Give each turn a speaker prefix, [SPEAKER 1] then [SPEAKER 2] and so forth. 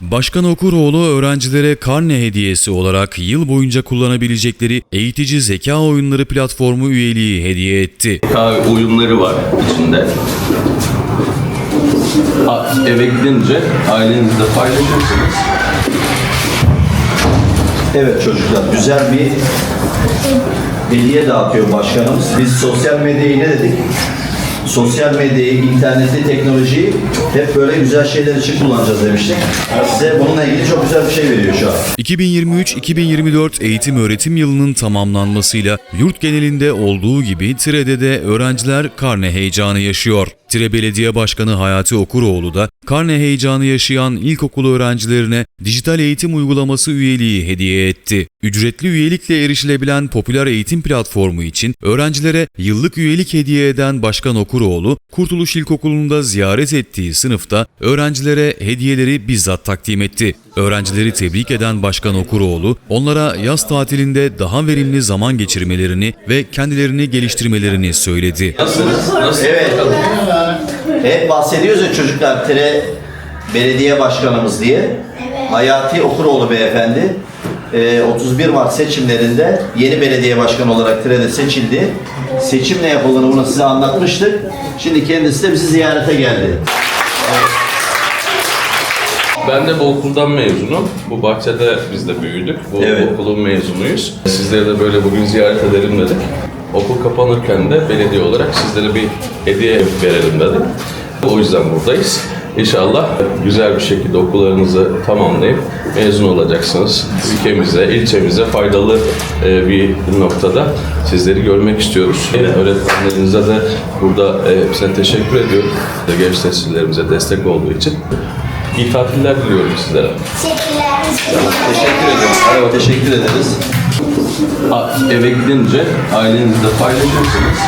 [SPEAKER 1] Başkan Okuroğlu öğrencilere karne hediyesi olarak yıl boyunca kullanabilecekleri eğitici zeka oyunları platformu üyeliği hediye etti.
[SPEAKER 2] kahve oyunları var içinde. Eve gidince ailenizle paylaşırsınız.
[SPEAKER 3] Evet çocuklar güzel bir hediye dağıtıyor başkanımız. Biz sosyal medyayı ne dedik? Sosyal medyayı, interneti, teknolojiyi hep böyle güzel şeyler için kullanacağız demiştik. Size bununla ilgili çok güzel bir şey veriyor şu an.
[SPEAKER 1] 2023-2024 eğitim öğretim yılının tamamlanmasıyla yurt genelinde olduğu gibi Tire'de de öğrenciler karne heyecanı yaşıyor. Tire Belediye Başkanı Hayati Okuroğlu da karne heyecanı yaşayan ilkokul öğrencilerine dijital eğitim uygulaması üyeliği hediye etti. Ücretli üyelikle erişilebilen popüler eğitim platformu için öğrencilere yıllık üyelik hediye eden Başkan Okuroğlu, Kurtuluş İlkokulu'nda ziyaret ettiği sınıfta öğrencilere hediyeleri bizzat takdim etti. Öğrencileri tebrik eden Başkan Okuroğlu, onlara yaz tatilinde daha verimli zaman geçirmelerini ve kendilerini geliştirmelerini söyledi.
[SPEAKER 2] Nasılsınız? Nasıl?
[SPEAKER 3] Evet. Hep bahsediyoruz ya çocuklar Tire Belediye Başkanımız diye. Hayati Okuroğlu beyefendi. e, 31 Mart seçimlerinde yeni belediye başkanı olarak Tire'de seçildi. Seçim ne yapıldığını bunu size anlatmıştık. Şimdi kendisi de bizi ziyarete geldi.
[SPEAKER 2] Ben de bu okuldan mezunum. Bu bahçede biz de büyüdük. Bu
[SPEAKER 3] Evet.
[SPEAKER 2] okulun mezunuyuz. Sizleri de böyle bugün ziyaret edelim dedik. Okul kapanırken de belediye olarak sizlere bir hediye verelim dedik. O yüzden buradayız. İnşallah güzel bir şekilde okullarınızı tamamlayıp mezun olacaksınız. Ülkemize, ilçemize faydalı e, bir noktada sizleri görmek istiyoruz. Öğretmenlerinize de burada e, hepsine teşekkür ediyorum. Genç nesillerimize destek olduğu için. İyi tatiller diliyorum sizlere.
[SPEAKER 4] Teşekkürler.
[SPEAKER 3] Teşekkür ederiz. Evet, teşekkür ederiz.
[SPEAKER 2] A- Eve gidince ailenizle paylaşırsınız.